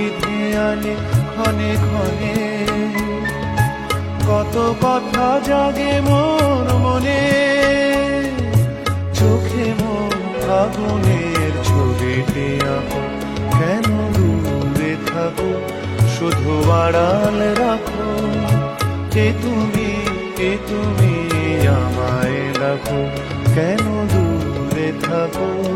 তোমারই ধ্যানে, ক্ষণে ক্ষণে। কত কথা জাগে মোর মনে, চোখে মোর আগুনের আঁকো। কেন দূরে থাকো, শুধু আড়াল রাখো। কে তুমি কে তুমি আমায় রাখো কেন দূরে থাকো?